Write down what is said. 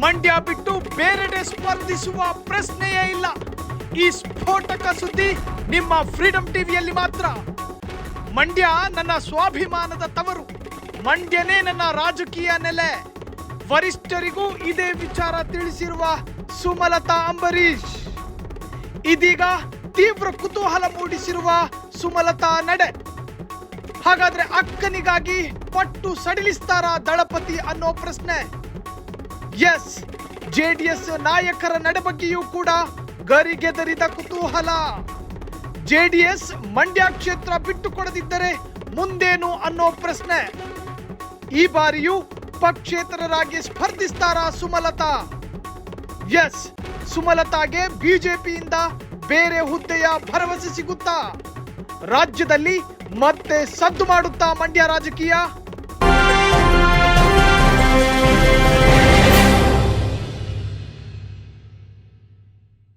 ಮಂಡ್ಯ ಬಿಟ್ಟು ಬೇರೆಡೆ ಸ್ಪರ್ಧಿಸುವ ಪ್ರಶ್ನೆಯೇ ಇಲ್ಲ. ಈ ಸ್ಫೋಟಕ ಸುದ್ದಿ ನಿಮ್ಮ ಫ್ರೀಡಂ ಟಿವಿಯಲ್ಲಿ ಮಾತ್ರ. ಮಂಡ್ಯ ನನ್ನ ಸ್ವಾಭಿಮಾನದ ತವರು. ಮಂಡ್ಯನೇ ನನ್ನ ರಾಜಕೀಯ ನೆಲೆ. ವರಿಷ್ಠರಿಗೂ ಇದೇ ವಿಚಾರ ತಿಳಿಸಿರುವ ಸುಮಲತಾ ಅಂಬರೀಶ್ ಇದೀಗ ತೀವ್ರ ಕುತೂಹಲ ಮೂಡಿಸಿರುವ ಸುಮಲತಾ ನಡೆ. ಹಾಗಾದ್ರೆ ಅಕ್ಕನಿಗಾಗಿ ಪಟ್ಟು ಸಡಿಲಿಸ್ತಾರ ದಳಪತಿ ಅನ್ನೋ ಪ್ರಶ್ನೆ. ಎಸ್ ಜೆಡಿಎಸ್ ನಾಯಕರ ನಡೆ ಬಗ್ಗೆಯೂ ಕೂಡ ಗರಿಗೆದರಿದ ಕುತೂಹಲ. ಜೆಡಿಎಸ್ ಮಂಡ್ಯ ಕ್ಷೇತ್ರ ಬಿಟ್ಟು ಕೊಡದಿದ್ದರೆ ಮುಂದೇನು ಅನ್ನೋ ಪ್ರಶ್ನೆ. ಈ ಬಾರಿಯೂ ಪಕ್ಷೇತರರಾಗಿ ಸ್ಪರ್ಧಿಸ್ತಾರ ಸುಮಲತಾ. ಎಸ್ ಸುಮಲತಾಗೆ ಬಿಜೆಪಿಯಿಂದ ಬೇರೆ ಹುದ್ದೆಯ ಭರವಸೆ ಸಿಗುತ್ತಾ. ರಾಜ್ಯದಲ್ಲಿ ಮತ್ತೆ ಸದ್ದು ಮಾಡುತ್ತಾ ಮಂಡ್ಯ ರಾಜಕೀಯ?